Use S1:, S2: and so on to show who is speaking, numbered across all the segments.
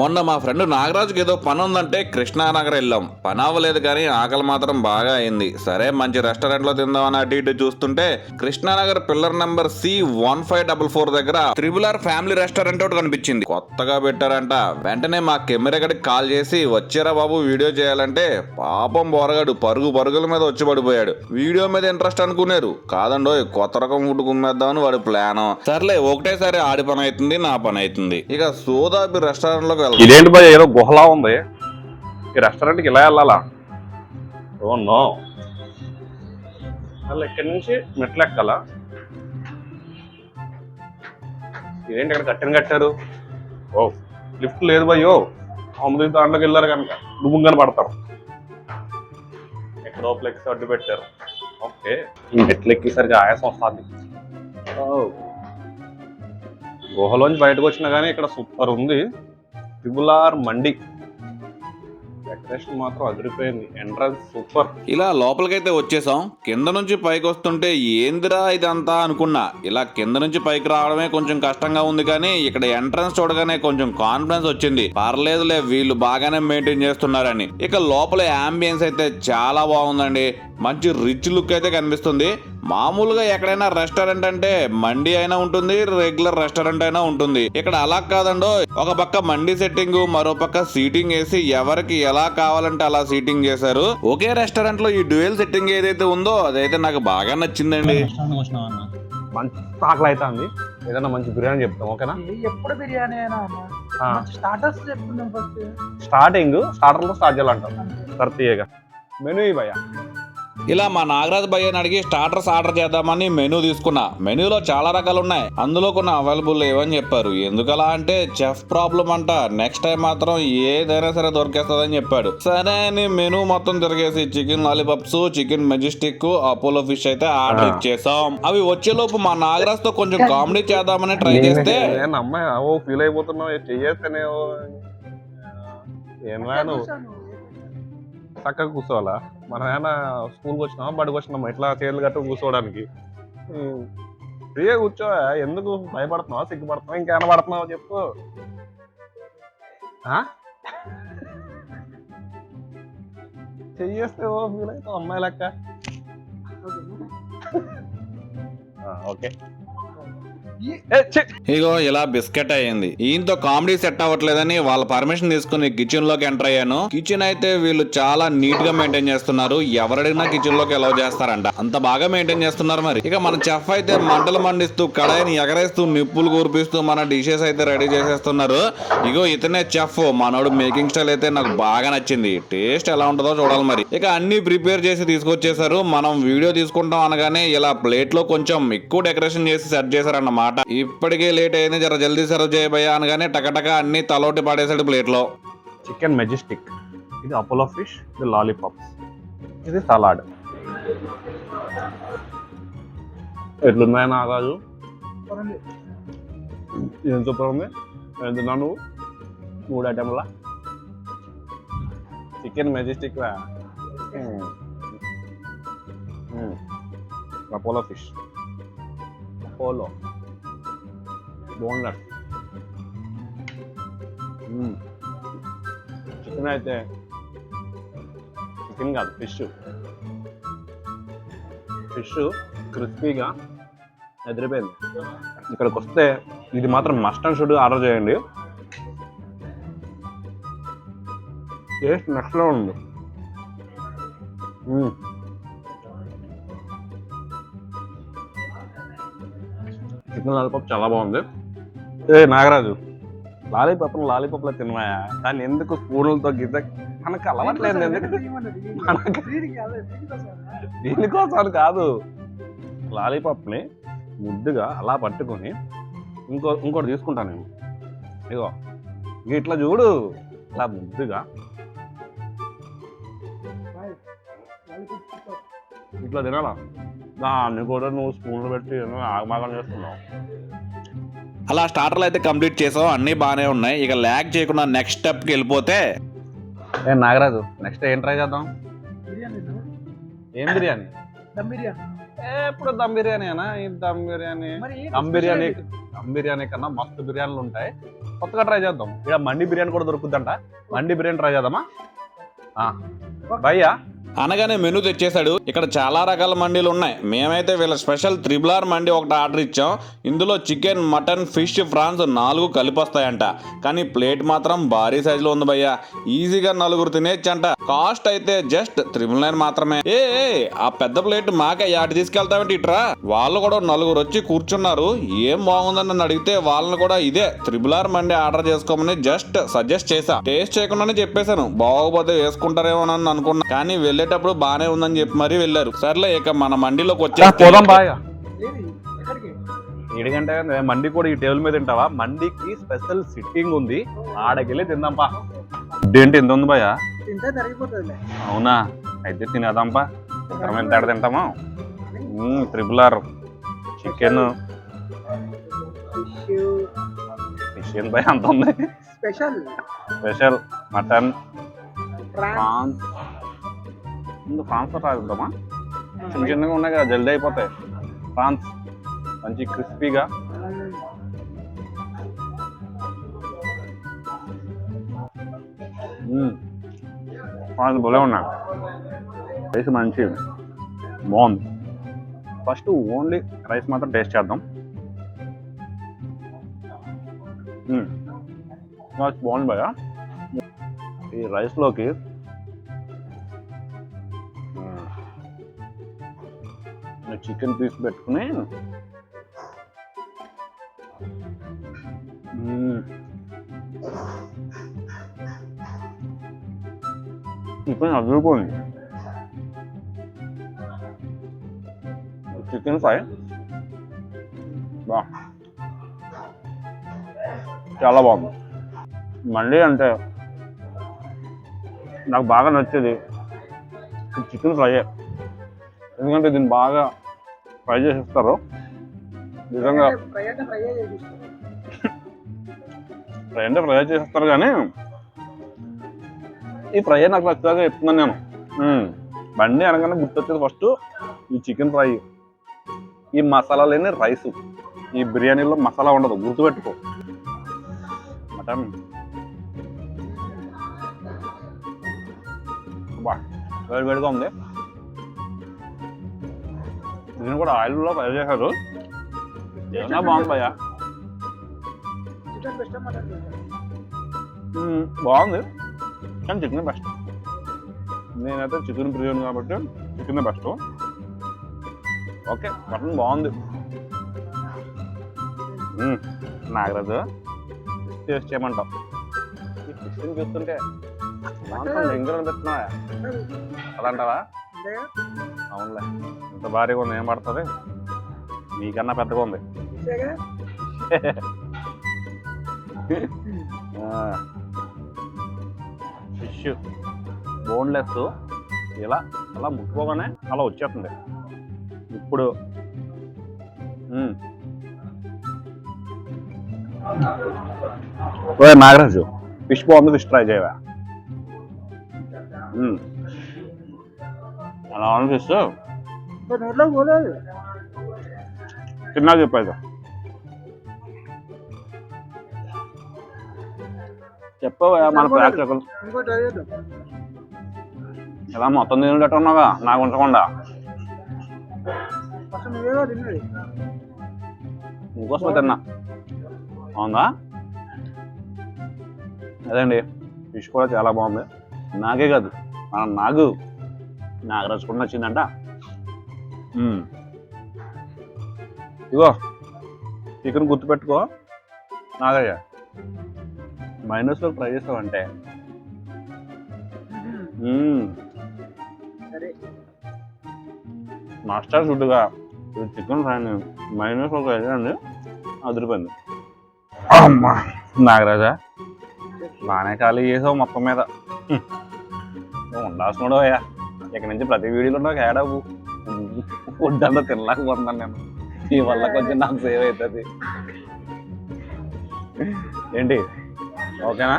S1: మొన్న మా ఫ్రెండ్ నాగరాజుకి ఏదో పని ఉందంటే కృష్ణానగర్ వెళ్ళాం. పని అవ్వలేదు కానీ ఆకలి మాత్రం బాగా అయింది. సరే మంచి రెస్టారెంట్లో తిందామని అటు ఇటు చూస్తుంటే Krishnanagar pillar number C one five double four దగ్గర త్రిబుల్ ఆర్ ఫ్యామిలీ రెస్టారెంట్ ఒకటి కనిపించింది. కొత్తగా పెట్టారంట. వెంటనే మా కెమెరా గడికి కాల్ చేసి వచ్చారా బాబు వీడియో చేయాలంటే పాపం బోరగాడు పరుగు పరుగుల మీద వచ్చి పడిపోయాడు. వీడియో మీద ఇంట్రెస్ట్ అనుకున్నారు కాదండో కొత్త రకం ఫుడ్ కుమ్మేద్దామని వాడి ప్లాన్. సర్లే ఒకటేసారి ఆడి పని అవుతుంది నా పని అవుతుంది. ఇక సోదాబి రెస్టారెంట్లో
S2: ఇదేంటి భయ ఏదో గుహలా ఉంది. ఈ రెస్టారెంట్కి ఇలా వెళ్ళాలా? Oh no. అసలు ఇక్కడి నుంచి మెట్లు ఎక్కాలా? ఇదేంటి ఇక్కడ కట్టిన కట్టారు? ఓ లిఫ్ట్ లేదు భయ్యో. అమృత దాంట్లోకి వెళ్ళారు కనుక. నువ్వు కనపడతారు. ఎక్కడో ఫ్లెక్స్ అడ్డు పెట్టారు. ఓకే. ఈ మెట్లు ఎక్కేసరికి ఆయాసం వస్తుంది. గుహలోంచి బయటకు వచ్చినా కానీ ఇక్కడ సూపర్ ఉంది. ట్రిబులార్ మండి. డెకరేషన్ మాత్రం అదిరిపోయింది. ఎంట్రన్స్ సూపర్
S1: ఇలా లోపలికైతే వచ్చేసాం. కింద నుంచి పైకి వస్తుంటే ఏందిరా ఇదంతా? అనుకున్నా. ఇలా కింద నుంచి పైకి రావడమే కొంచెం కష్టంగా ఉంది కానీ ఇక్కడ ఎంట్రన్స్ చూడగానే కొంచెం కాన్ఫిడెన్స్ వచ్చింది. పర్లేదులే వీళ్ళు బాగానే మెయింటైన్ చేస్తున్నారని. ఇక లోపల అంబియన్స్ అయితే చాలా బాగుందండి. మంచి రిచ్ లుక్ అయితే కనిపిస్తుంది. మామూలుగా ఎక్కడైనా రెస్టారెంట్ అంటే మండి అయినా ఉంటుంది రెగ్యులర్ రెస్టారెంట్ అయినా ఉంటుంది. ఇక్కడ అలా కాదండో ఒక పక్క మండి సెట్టింగ్ మరో పక్క సీటింగ్ వేసి ఎవరికి ఎలా కావాలంటే అలా సీటింగ్ చేశారు. ఒకే రెస్టారెంట్లో ఈ డ్యూయల్ సెట్టింగ్ ఏదైతే ఉందో అదైతే నాకు బాగా నచ్చిందండి.
S2: మంచి ఆకలి అవుతుంది ఏదైనా మంచి బిర్యానీ చెప్తాం ఓకేనా?
S3: ఎప్పుడు బిర్యానీ అయినా స్టార్టర్స్ చెప్పుకుందాం ఫస్ట్
S2: స్టార్టింగ్ స్టార్టర్లో స్టార్ట్ చేయాలంటాం. తర్తీయగా మెనూ భయ
S1: ఇలా మా నాగరాజ్ భయ్యని అడిగి స్టార్టర్స్ ఆర్డర్ చేద్దామని మెనూ తీసుకున్నా. మెనూలో చాలా రకాలు ఉన్నాయి అందులో కొన్ని అవైలబుల్ లేవని చెప్పారు. ఎందుకలా అంటే చెఫ్ ప్రాబ్లం అంట. నెక్స్ట్ టైం మాత్రం ఏదైనా సరే దొరికేస్తుందని చెప్పాడు. సరే అని మెనూ మొత్తం తిరిగేసి chicken lollipops chicken majestic Apollo fish అయితే ఆర్డర్. ఇచ్చేసాం. అవి వచ్చేలోపు మా నాగరాజ్తో కొంచెం కామెడీ చేద్దామని ట్రై చేస్తే
S2: ఫీల్ అయిపోతున్నావు. ఏం రాను చక్కగా కూర్చోవాలా? మనం ఏమైనా స్కూల్కి వచ్చినామా? బడికి వచ్చినామా? ఇట్లా చేతులు కట్టు కూర్చోవడానికి. ఫ్రీగా కూర్చో ఎందుకు? భయపడుతున్నావా? సిగ్గుపడుతున్నావా? ఇంకేమైనా పడుతున్నావా చెప్పు? చెయ్యేస్తే ఓ ఫీల్ అవుతావు అమ్మాయి లెక్క. ఓకే!
S1: ఇగో ఇలా బిస్కెట్ అయ్యింది. ఈయంతో కామెడీ సెట్ అవ్వట్లేదని వాళ్ళ పర్మిషన్ తీసుకుని కిచెన్లోకి ఎంటర్ అయ్యాను. కిచెన్ అయితే వీళ్ళు చాలా నీట్గా మెయింటైన్ చేస్తున్నారు. ఎవరడినా కిచెన్లోకి అలౌ చేస్తారంట. అంత బాగా మెయింటైన్ చేస్తున్నారు మరి. ఇక మన చెఫ్ అయితే మంటలు మండిస్తూ కడాయిని ఎగరేస్తూ నిప్పులు కూర్పిస్తూ మన డిషెస్ అయితే రెడీ చేసేస్తున్నారు. ఇగో ఇతనే చెఫ్ మనోడు మేకింగ్ స్టైల్ అయితే నాకు బాగా నచ్చింది. టేస్ట్ ఎలా ఉంటుందో చూడాలి మరి. ఇక అన్ని ప్రిపేర్ చేసి తీసుకొచ్చేసారు మనం వీడియో తీసుకుంటాం అనగానే ఇలా ప్లేట్లో కొంచెం ఎక్కువ డెకరేషన్ చేసి సెట్ చేశారన్నమాట. ఇప్పటికే లేట్ అయింది జర జల్దీ సర్వ్ చేయబోయా అనగానే టకటక అన్ని తలోటి పడేసాడు ప్లేట్లో
S2: చికెన్ మెజెస్టిక్ ఇది అపోలో ఫిష్ ఇది లాలీపాప్స్ ఇది సలాడ్ ఎట్లున్నాయి నాగాజు? ఏం సూపర్ ఉంది? ఏం తిన్నావు నువ్వు? మూడు ఐటెంలా chicken majestic Apollo fish Apollo boneless. Chicken అయితే చికెన్ కాదు ఫిష్. ఫిష్ క్రిస్పీగా ఎదిరిపోయింది. ఇక్కడికి వస్తే ఇది మాత్రం మస్ట్ అండ్ షుడ్ ఆర్డర్ చేయండి. టేస్ట్ నెక్స్ట్లో ఉంది. చికెన్ లాలిపాప్ చాలా బాగుంది. ఏ నాగరాజు. లాలీపాప్ లాలీపాప్లో తినమాయా కానీ ఎందుకు స్పూన్లతో గిద్ద మనకు అలవాట్లేదు ఎందుకు? మనకు దీనికోసం. కాదు. లాలీపాప్ని ముద్దుగా అలా పట్టుకొని ఇంకో ఇంకోటి తీసుకుంటాను నేను. ఇగో ఇట్లా చూడు. అలా ముద్దుగా. ఇట్లా తినాలా? దాన్ని కూడా నువ్వు స్పూన్లు పెట్టి ఆగమాగం చేస్తున్నావు
S1: అలా స్టార్టర్లు అయితే కంప్లీట్ చేసాం అన్ని బాగానే ఉన్నాయి. ఇక ల్యాగ్ చేయకుండా నెక్స్ట్ స్టెప్కి వెళ్ళిపోతే?
S2: ఏ నాగరాజు నెక్స్ట్ ఏం ట్రై చేద్దాం?
S3: బిర్యానీ
S2: ఏం బిర్యానీ?
S3: దమ్ బిర్యానీ.
S2: ఏ, ఎప్పుడు దమ్ బిర్యానీ అనా ఈ దమ్ బిర్యానీ?
S3: మరి
S2: దమ్ బిర్యానీ దమ్ బిర్యానీ కన్నా మస్తు బిర్యానీలు ఉంటాయి. కొత్తగా ట్రై చేద్దాం. ఇక్కడ మండి బిర్యానీ కూడా దొరుకుతుందంట. మండి బిర్యానీ ట్రై చేద్దామా? ఆ, భయ్యా
S1: అనగానే మెనూ తెచ్చేశాడు. ఇక్కడ చాలా రకాల మండీలు ఉన్నాయి. మేమైతే వీళ్ళ స్పెషల్ త్రిబులార్ మండి ఒకటి ఆర్డర్ ఇచ్చాం. ఇందులో చికెన్ మటన్ ఫిష్ ఫ్రాన్స్ నాలుగు కలిపి వస్తాయంట కానీ ప్లేట్ మాత్రం భారీ సైజులో ఉంది భయ్యా. ఈజీగా నలుగురు తినేచ్చంట కాస్ట్ అయితే జస్ట్ త్రిబుల్ నైన్ మాత్రమే. ఏ ఏ, ఆ పెద్ద ప్లేట్ మాకే యాటి తీసుకెళ్తామేంటి ఇట్రా? వాళ్ళు కూడా నలుగురు వచ్చి కూర్చున్నారు. ఏం బాగుందని నన్ను అడిగితే వాళ్ళని కూడా ఇదే త్రిబులార్ మండి ఆర్డర్ చేసుకోమని జస్ట్ సజెస్ట్ చేశా. టేస్ట్ చేయకుండానే చెప్పేశాను. బాగోపోతే వేసుకుంటారేమోనని అనుకున్నా. కానీ వెళ్ళేటప్పుడు బానే ఉందని చెప్పి మరీ వెళ్ళారు. సర్లే ఇక మన మండిలోకి వచ్చే
S2: ఏడుగంటే మండి కూడా ఈ టేబుల్ మీద తింటావా? మండికి స్పెషల్ సిట్టింగ్ ఉంది. ఆడకెళ్ళి తిందాంపా ఏంటి ఎంత ఉంది భయ్యా
S3: తింటే తరిగిపోతుంది
S2: అవునా? అయితే తినేదాంపా మనం ఎంత ఆడ తింటామో? త్రిపుల్ ఆర్ చికెన్
S3: ఫిష్
S2: ఎంత అంత ఉంది
S3: స్పెషల్
S2: స్పెషల్ మటన్
S3: ప్రాన్స్
S2: ముందు ప్రాన్స్ రాద్దామా చిన్న చిన్నగా ఉన్నాయి కదా జల్దీ అయిపోతాయి. ప్రాన్స్ మంచి క్రిస్పీగా. ప్రాన్స్ భలే ఉన్నా రైస్ మంచి బాగుంది. ఫస్ట్ ఓన్లీ రైస్ మాత్రం టేస్ట్ చేద్దాం. బాగుంది భయ ఈ రైస్లోకి చికెన్ పీస్ పెట్టుకుని మ్మ్. చికెన్ అదిరిపోయింది చికెన్ ఫ్రై బా చాలా బాగుంది మళ్ళీ అంటే నాకు బాగా నచ్చేది చికెన్ ఫ్రై ఎందుకంటే దీన్ని బాగా ఫ్రై చేసేస్తారు నిజంగా
S3: ఫ్రై అంటే ఫ్రై చేసిస్తారు
S2: కానీ ఈ ఫ్రై నాకు నచ్చగా చెప్తున్నాను నేను. బండి అనగానే గుర్తొచ్చేది ఫస్ట్ ఈ చికెన్ ఫ్రై. ఈ మసాలా లేని రైస్. ఈ బిర్యానీలో మసాలా ఉండదు గుర్తుపెట్టుకో. మటన్. బా వేడి వేడిగా ఉంది. దీన్ని కూడా ఆయిల్లో ఫ్రై చేశారు.
S3: మటన్
S2: మ్మ్, బాగుంది. కానీ చికెన్ బెస్ట్ నేనైతే చికెన్ బిర్యానీ కాబట్టి చికెన్ బెస్ట్ ఓకే మటన్ బాగుంది. నాగరాజు టేస్ట్ చేయమంటావు. ఈ ఫిష్ని చూస్తుంటే ఎంగులు అనిపిస్తున్నా అదంటావా? అవునులే ఇంత భారీగా ఉంది ఏం పడుతుంది? మీకన్నా పెద్దగా ఉంది. ఫిష్ బోన్లెస్ ఇలా అలా ముట్టుకోగానే అలా వచ్చేస్తుంది. ఇప్పుడు నాగరాజు ఫిష్ బాగుంది ఫిష్ ట్రై చేయవా. అలా ఉంది ఫిష్?
S3: నోట్లో పోలేదు.
S2: చెప్పవా మన ప్రేక్షకులు? ఇలా మొత్తం తినేటట్టు ఉన్నావా నాకు ఉంచకుండా. ఇంకోసం తిన్నా. అవునా? అదండి ఫిష్ కూడా చాలా బాగుంది. నాకే కాదు మన నాగు నాగరాజు కూడా నచ్చిందంట. ఇగో చికెన్ గుర్తుపెట్టుకో. నాగయ్య. మైనస్లో ట్రై.
S3: సరే.
S2: మాస్టర్ ఫుడ్గా చికెన్ ఫ్రైని మైనస్ ఒక వేయండి అదిరిపోయింది. అమ్మా నాగరాజా బాగానే ఖాళీ చేసావు మొత్తం మీద. హ్మ్. నువ్వు ఉండాల్సిన అయ్యా. ఇక నుంచి ప్రతి వీడియోలో నాకు ఏడావు ఫుడ్ అంతా తినలేకపోతున్నాను నేను. ఈ వల్ల కొంచెం నాకు సేవ్ అవుతుంది. ఏంటి? ఓకేనా?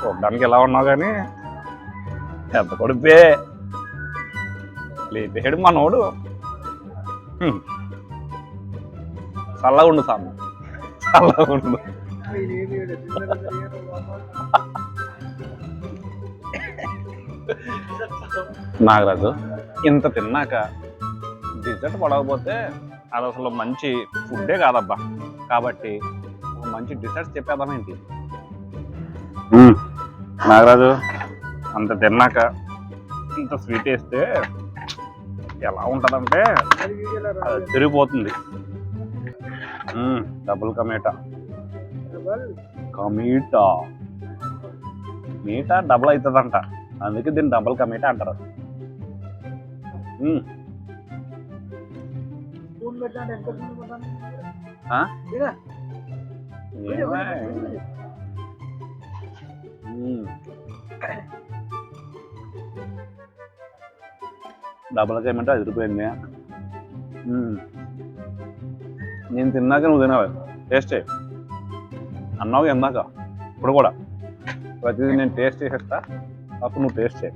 S2: చూడడానికి ఎలా ఉన్నావు కానీ? ఎంత కొడిపే. లేపేడు మనోడు. చల్లగా ఉండు సాము. చల్లగా ఉండు నాగరాజు ఇంత తిన్నాక డిజర్ట్ పడకపోతే అది అసలు మంచి ఫుడ్డే కాదబ్బా. కాబట్టి మంచి డిజర్ట్స్ చెప్పేద్దామేంటి నాగరాజు అంత తిన్నాక ఇంత స్వీట్ వేస్తే ఎలా ఉంటుందంటే. తిరిగిపోతుంది. డబుల్ కమేటా.
S3: డబల్
S2: కమీటా. మీటా డబుల్ అవుతుందంట. అందుకే దీన్ని డబుల్ కమీటా అంటారు.
S3: స్పూన్ పెట్టాలంటే ఎంత
S2: డబుల్ కమీటా ఎదిరిపోయింది మ్మ్. నేను తిన్నాక నువ్వు తినాలి టేస్ట్ అన్నావు ఎందాక ఇప్పుడు కూడా ప్రతిదీ నేను టేస్ట్ చేసేస్తా అప్పుడు నువ్వు టేస్ట్ చేయి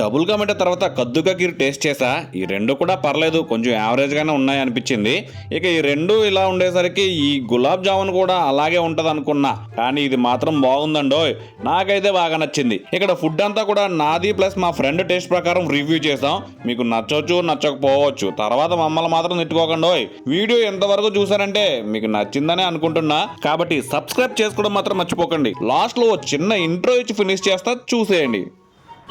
S1: డబుల్ కమిట తర్వాత కద్దుగా కీర్ టేస్ట్ చేసా. ఈ రెండు కూడా పర్లేదు కొంచెం యావరేజ్గానే ఉన్నాయి అనిపించింది. ఇక ఈ రెండు ఇలా ఉండేసరికి ఈ గులాబ్ జామున్ కూడా అలాగే ఉంటుంది అనుకున్నా కానీ ఇది మాత్రం బాగుందండో నాకైతే బాగా నచ్చింది. ఇక్కడ ఫుడ్ అంతా కూడా నాది ప్లస్ మా ఫ్రెండ్ టేస్ట్ ప్రకారం రివ్యూ చేసాం. మీకు నచ్చవచ్చు నచ్చకపోవచ్చు. తర్వాత మమ్మల్ని మాత్రం తిట్టుకోకండి వీడియో ఎంతవరకు చూసారంటే మీకు నచ్చిందని అనుకుంటున్నా. కాబట్టి సబ్స్క్రైబ్ చేసుకోవడం మాత్రం మర్చిపోకండి. లాస్ట్లో ఓ చిన్న ఇంట్రో ఇచ్చి ఫినిష్ చేస్తా చూసేయండి.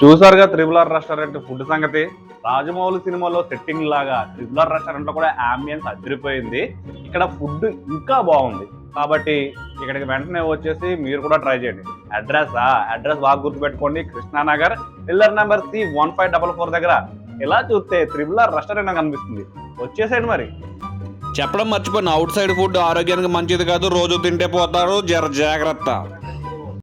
S2: చూసారుగా త్రిబుల్ ఆర్ రెస్టారెంట్ ఫుడ్ సంగతి? రాజమౌళి సినిమాలో సెట్టింగ్ లాగా త్రిబుల్ ఆర్ రెస్టారెంట్లో కూడా ఆంబియన్స్ అదిరిపోయింది. ఇక్కడ ఫుడ్ ఇంకా బాగుంది. కాబట్టి ఇక్కడికి వెంటనే వచ్చేసి మీరు కూడా ట్రై చేయండి. అడ్రస్ అడ్రస్ బాగా గుర్తుపెట్టుకోండి. Krishnanagar pillar number C one five double four దగ్గర. ఇలా చూస్తే త్రిబుల్ ఆర్ రెస్టారెంట్ నాకు కనిపిస్తుంది వచ్చేసేయండి మరి.
S1: చెప్పడం మర్చిపోయిన అవుట్ సైడ్ ఫుడ్ ఆరోగ్యానికి మంచిది కాదు. రోజు తింటే పోతారు. జర జాగ్రత్త.